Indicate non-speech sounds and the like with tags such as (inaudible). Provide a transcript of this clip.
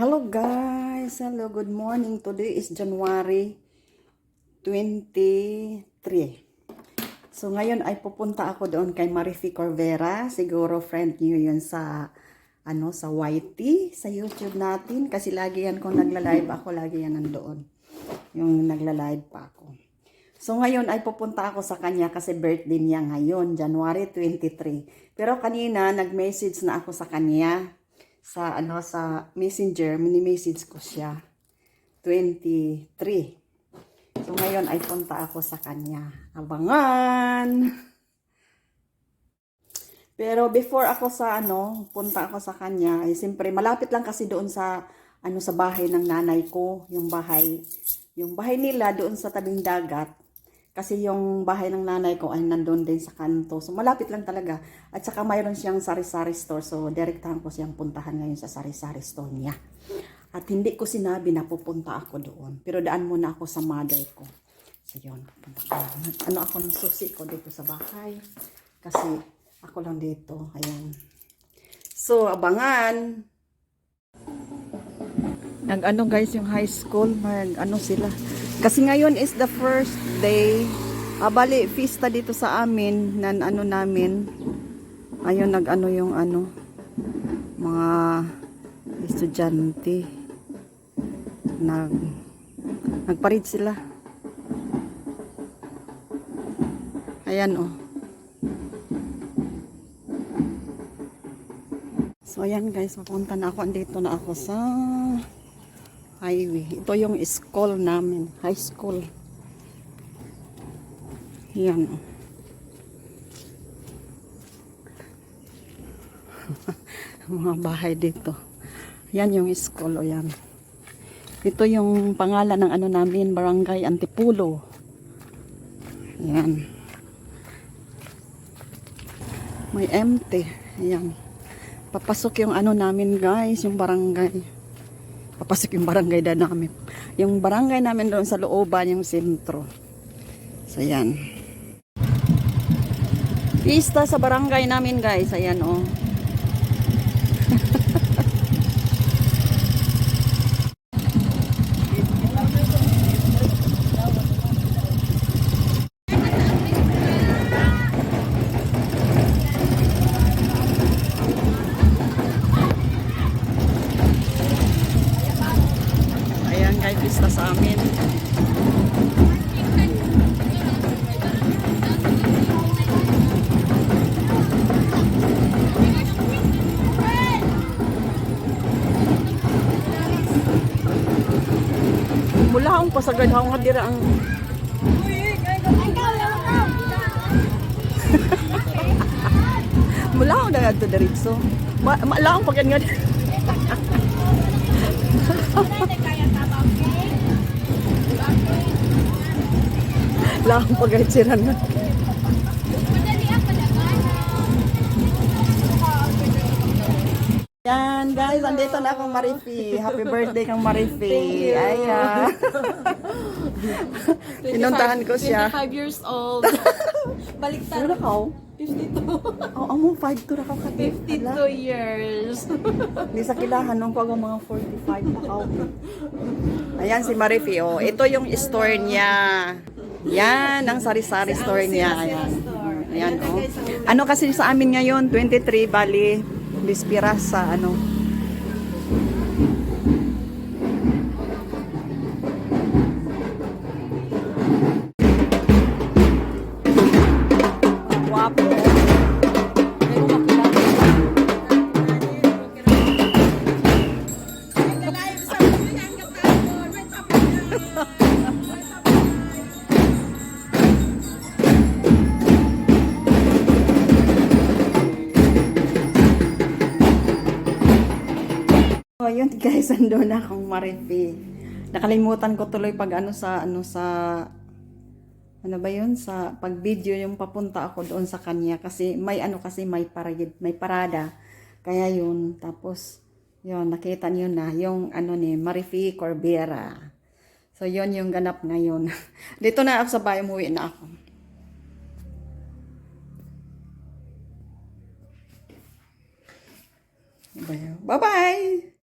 Hello guys! Hello, good morning. Today is January 23. So ngayon ay pupunta ako doon kay Marifi Corvera. Siguro friend niyo yun sa ano sa YT, sa YouTube natin. Kasi lagi yan kung nagla-live ako, lagi yan nandoon. Yung nagla-live pa ako. So ngayon ay pupunta ako sa kanya kasi birthday niya ngayon, January 23. Pero kanina nag-message na ako sa kanya sa ano sa Messenger, mini-message ko siya. 23. So ngayon ay punta ako sa kanya. Abangan. (laughs) Pero before ako sa ano, punta ako sa kanya, ay siyempre malapit lang kasi doon sa ano sa bahay ng nanay ko, yung bahay yung bahay nila doon sa tabing dagat. Kasi yung bahay ng nanay ko ay nandun din sa kanto. So malapit lang talaga. At saka mayroon siyang sari-sari store. So direktahan ko siyang puntahan ngayon sa sari-sari store niya. At hindi ko sinabi na pupunta ako doon. Pero daan muna ako sa mother ko. So yun, pupunta ko. Ano ako ng susi ko dito sa bahay. Kasi ako lang dito. Ayan. So, abangan. Nag-ano guys yung high school. Mag-ano sila. Kasi ngayon is the first day. Abali, fiesta dito sa amin. Nan ano namin. Ayun, nag-ano yung ano. Mga estudyante. Nag, nagparid sila. Ayan oh. So ayan guys, papunta na ako. Andito na ako sa highway. Ito yung school namin. High school. Yan. oh. (laughs) Mga bahay dito. Yan yung school. O yan. Ito yung pangalan ng ano namin, Barangay Antipulo. Yan. May empty. Yan. Papasok yung ano namin guys, yung barangay papasok yung barangay na namin. Yung barangay namin doon sa looban, yung sentro. So, yan. Pista sa barangay namin, guys. Ayan, oh. Akong pasagad ako nga dira ang (laughs) mula akong na to diretso. Ma maala akong pagyan nga lang (laughs) pagay siran nga. Yan, guys, andito na akong Marifi. Happy birthday kang Marifi. Ayan. (laughs) Pinuntahan ko siya. 25 years old. Baliktad. Ano ka? 52. Oh, amo 5 to ra ka ka. 52 years. (laughs) Di sa kilahan nung pag mga 45 pa ka. Ayan si Marifi. Oh, ito yung store niya. Yan, ang sari-sari store niya. Ayan. Ayan, oh. Ano kasi sa amin ngayon, 23, bali, bispira sa ano. Oh, yun (laughs) guys, ando na akong marifi. Nakalimutan ko tuloy pag ano sa ano sa ano ba yun sa pag video yung papunta ako doon sa kanya kasi may ano kasi may parade, may parada. Kaya yun tapos yun nakita niyo na yung ano ni Marifi Corbera. So yun yung ganap ngayon. (laughs) Dito na ako sa bahay, umuwi na ako. Bye-bye!